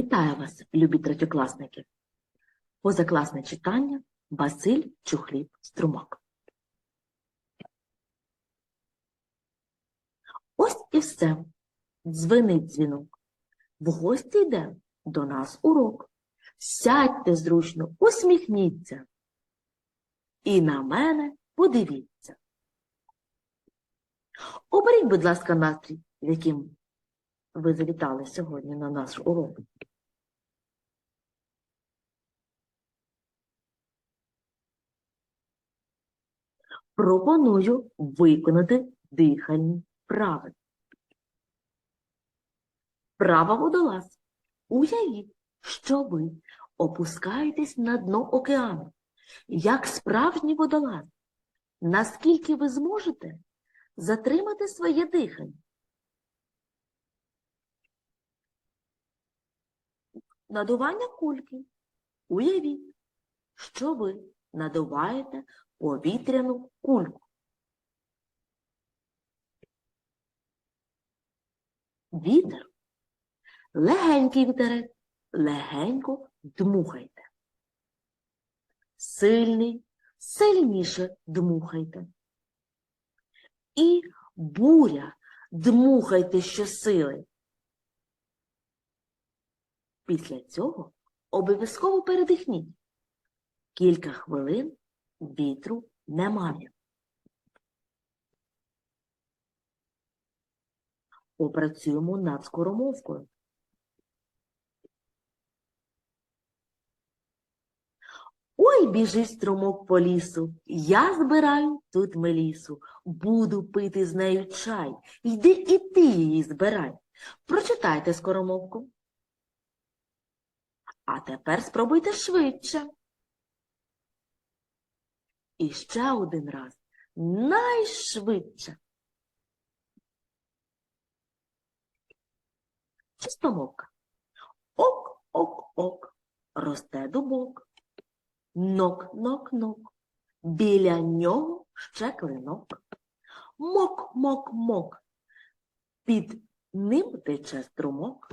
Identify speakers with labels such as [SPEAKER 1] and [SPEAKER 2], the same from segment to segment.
[SPEAKER 1] Вітаю вас, любі третьокласники! Позакласне читання Василь Чухлів Струмок. Ось і все. Дзвенить дзвінок. В гості йде до нас урок. Сядьте зручно, усміхніться. І на мене подивіться. Оберіть, будь ласка, настрій, в яким ви завітали сьогодні на наш урок. Пропоную виконати дихальні вправи. Права водолаз. Уявіть, що ви опускаєтесь на дно океану, як справжній водолаз. Наскільки ви зможете затримати своє дихання? Надування кульки. Уявіть, що ви надуваєте повітряну кульку. Вітер. Легенький вітерець. Легенько дмухайте. Сильний, сильніше дмухайте. І буря дмухайте щосили. Після цього обов'язково передихніть. Кілька хвилин вітру немає. Попрацюємо над скоромовкою. Ой, біжить струмок по лісу, я збираю тут мелісу, буду пити з нею чай. Йди і ти її збирай. Прочитайте скоромовку. А тепер спробуйте швидше. І ще один раз. Найшвидше. Чистомовка. Ок, ок, ок. Росте дубок. Нок, нок, нок. Біля нього ще клинок. Мок, мок, мок. Під ним тече струмок.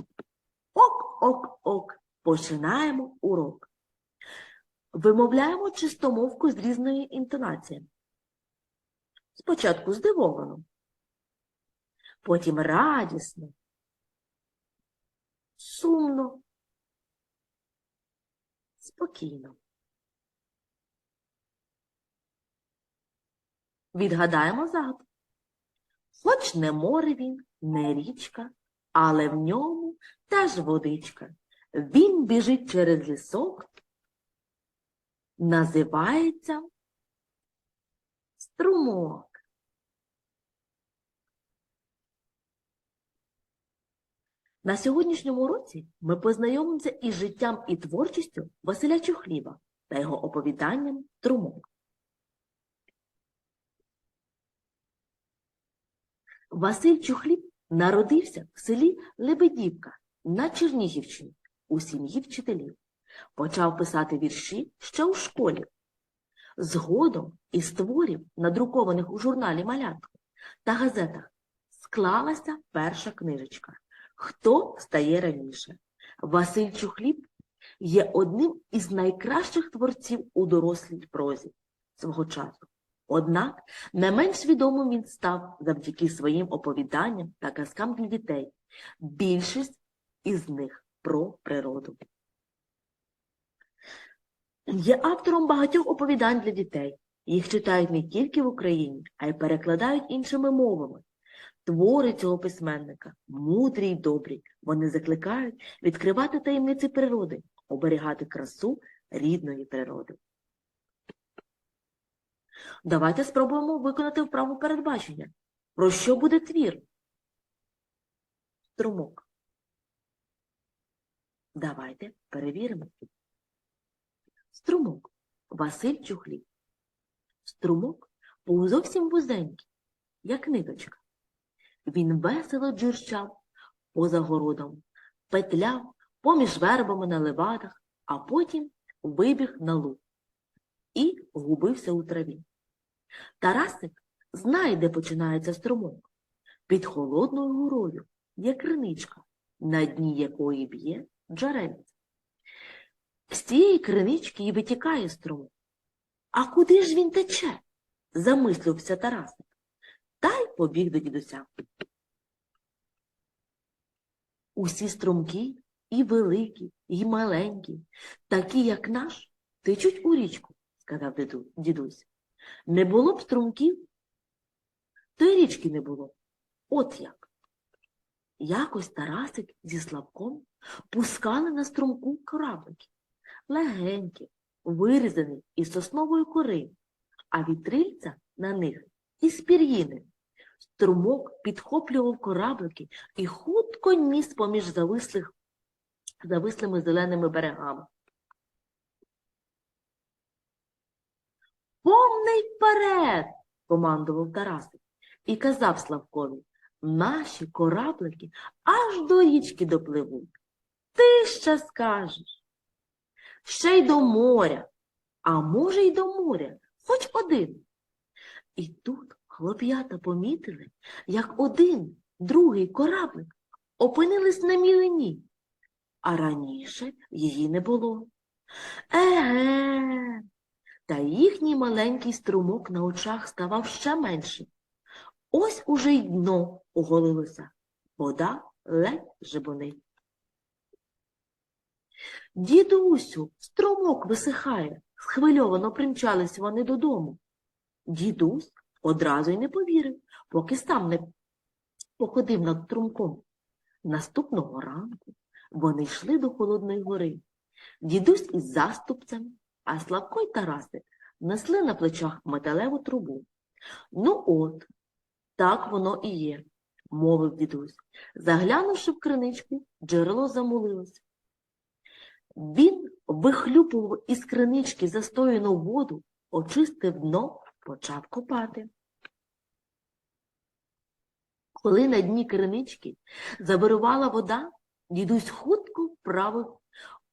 [SPEAKER 1] Ок, ок, ок. Починаємо урок. Вимовляємо чистомовку з різною інтонацією. Спочатку здивовано, потім радісно, сумно, спокійно. Відгадаємо загадку. Хоч не море він, не річка, але в ньому теж водичка. Він біжить через лісок, називається струмок. На сьогоднішньому уроці ми познайомимося із життям і творчістю Василя Чухліва та його оповіданням Струмок. Василь Чухлів народився в селі Лебедівка на Чернігівщині у сім'ї вчителів. Почав писати вірші ще у школі. Згодом із творів, надрукованих у журналі Малятко та газетах, склалася перша книжечка Хто стає раніше? Василь Чухліб є одним із найкращих творців у дорослій прозі свого часу. Однак не менш відомим він став завдяки своїм оповіданням та казкам для дітей. Більшість із них про природу. Є автором багатьох оповідань для дітей. Їх читають не тільки в Україні, а й перекладають іншими мовами. Твори цього письменника мудрі й добрі. Вони закликають відкривати таємниці природи, оберігати красу рідної природи. Давайте спробуємо виконати вправу передбачення. Про що буде твір? Струмок. Давайте перевіримо. Струмок. Василь Чухлів. Струмок був зовсім вузенький, як ниточка. Він весело джурчав поза городом, петляв поміж вербами на левадах, а потім вибіг на луг і губився у траві. Тарасик знає, де починається струмок. Під холодною горою є криничка, на дні якої б'є джерельце. З цієї кринички й витікає струмок. А куди ж він тече? замислився Тарасик. Та й побіг до дідуся. Усі струмки, і великі, і маленькі, такі, як наш, течуть у річку, сказав дідусь. Не було б струмків, то й річки не було. От як. Якось Тарасик зі Славком пускали на струмку кораблики, легенькі, вирізані із соснової кори, а вітрильця на них із пір'їни. Струмок підхоплював кораблики і хутко ніс поміж завислих, завислими зеленими берегами. Повний вперед! командував Тарасик і казав Славкові, наші кораблики аж до річки допливуть. Ти ще скажеш. Ще й до моря, а може й до моря, хоч один. І тут хлоп'ята помітили, як один, другий кораблик опинились на мілині, а раніше її не було. Еге, та їхній маленький струмок на очах ставав ще меншим. Ось уже й дно оголилося, вода ледь жебонить. Дідусю, струмок висихає, схвильовано примчались вони додому. Дідусь одразу й не повірив, поки сам не походив над струмком. Наступного ранку вони йшли до Холодної гори. Дідусь із заступцем, а Славко й Тарасик несли на плечах металеву трубу. Ну от, так воно і є, мовив дідусь. Заглянувши в криничку, джерело замулилося. Він вихлюпував із кринички застояну воду, очистив дно, почав копати. Коли на дні кринички завирувала вода, дідусь хутко вправив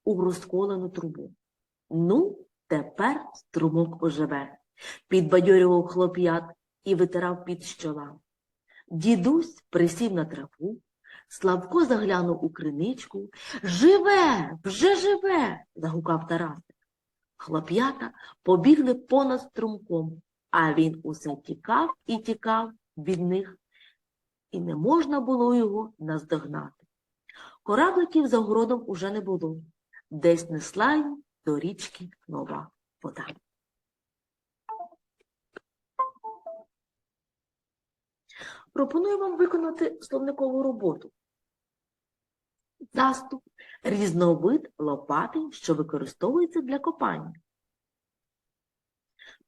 [SPEAKER 1] у розколену трубу. Ну, тепер струмок оживе, підбадьорював хлоп'ят і витирав під з чола. Дідусь присів на траву, Славко заглянув у криничку. Живе, вже живе, загукав Тарасик. Хлоп'ята побігли понад струмком, а він усе тікав і тікав від них, і не можна було його наздогнати. Корабликів за городом уже не було. Десь несла їм до річки нова вода. Пропоную вам виконати словникову роботу. Заступ – різновид лопати, що використовується для копання.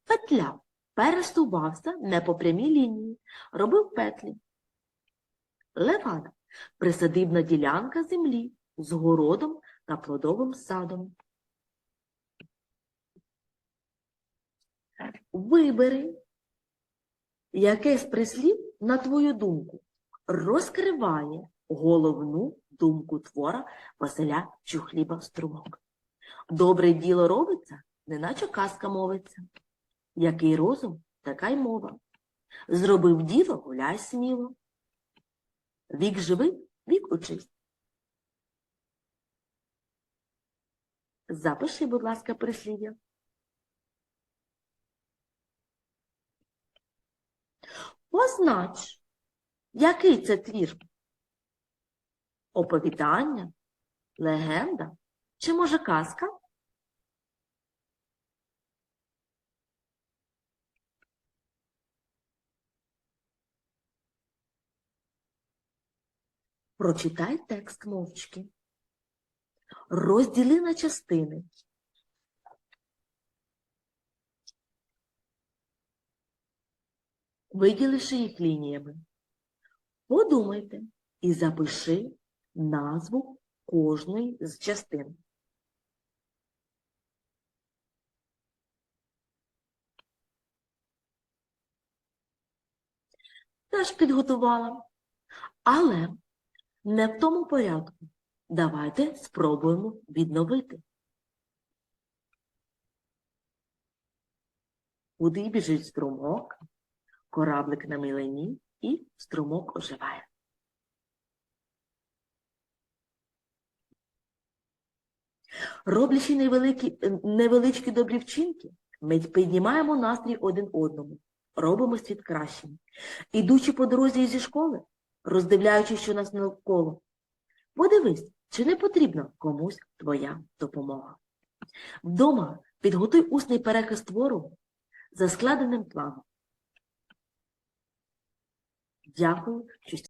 [SPEAKER 1] Петля пересувався не по прямій лінії, робив петлі. Левада – присадибна ділянка землі з городом та плодовим садом. Вибери, яке з прислів, на твою думку, розкриває головну думку твора Василя Чухліба Струмок. Добре діло робиться, неначе казка мовиться. Який розум, така й мова. Зробив діло, гуляй сміло. Вік живий, вік учись. Запиши, будь ласка, прислів'я. Познач, який це твір? Оповідання, легенда чи, може, казка? Прочитай текст мовчки. Розділи на частини. виділивши їх лініями. Подумайте і запиши назву кожної з частин. Теж підготувала, але не в тому порядку. Давайте спробуємо відновити. Куди біжить струмок? Кораблик на милині і струмок оживає. Роблячи невеликі, е, невеличкі добрі вчинки, ми піднімаємо настрій один одному, робимо світ кращим. Ідучи по дорозі зі школи, роздивляючись, що нас навколо, подивись, чи не потрібна комусь твоя допомога. Вдома підготуй усний переказ твору за складеним планом. Дякую, що